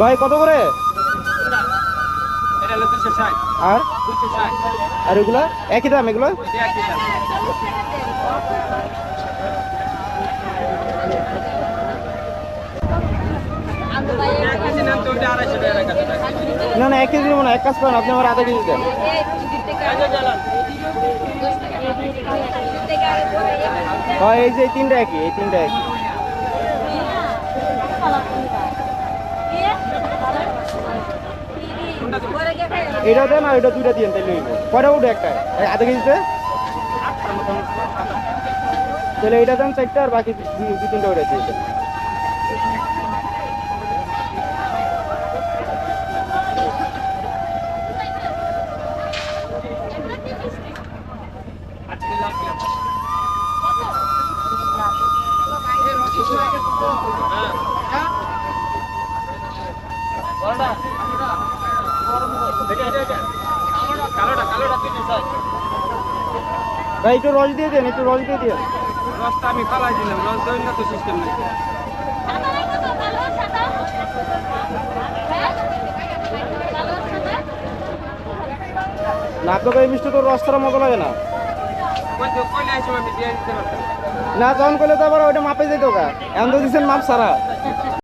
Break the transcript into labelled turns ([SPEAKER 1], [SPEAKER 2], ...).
[SPEAKER 1] ভাই কত করে? আর? আর এগুলো? একই দাম এগুলো। না না এক কেজি নেব না এক কাজ করেন আপনি আমার আধা কেজি দেন। হয় এই যে এই তিনটা একই এই তিনটা একই। এটা দেন আর এটা দুইটা দিয়ে তাইলে কয়টা উঠে একটা। আধা কেজিতে তাহলে এটা দেন চারটা আর বাকি দুই তিনটা ওটা দিয়ে দেন।
[SPEAKER 2] এটা, এটা,
[SPEAKER 1] ভাই একটু রস দিয়ে দেন একটু রস দিয়ে দেন।
[SPEAKER 2] রসটা আমি ফালাই দিলাম রস দেবেন না তো সিস্টেম নেই।
[SPEAKER 1] না এই মিষ্টি তো রস ছাড়া মতো লাগে না।
[SPEAKER 2] কই তো কইলে আসব আমি দিয়ে দিতে পারতাম।
[SPEAKER 1] না তখন করলে তো আবার ওইটা মাপে যেত গা। এখন তো দিচ্ছেন মাপ সারা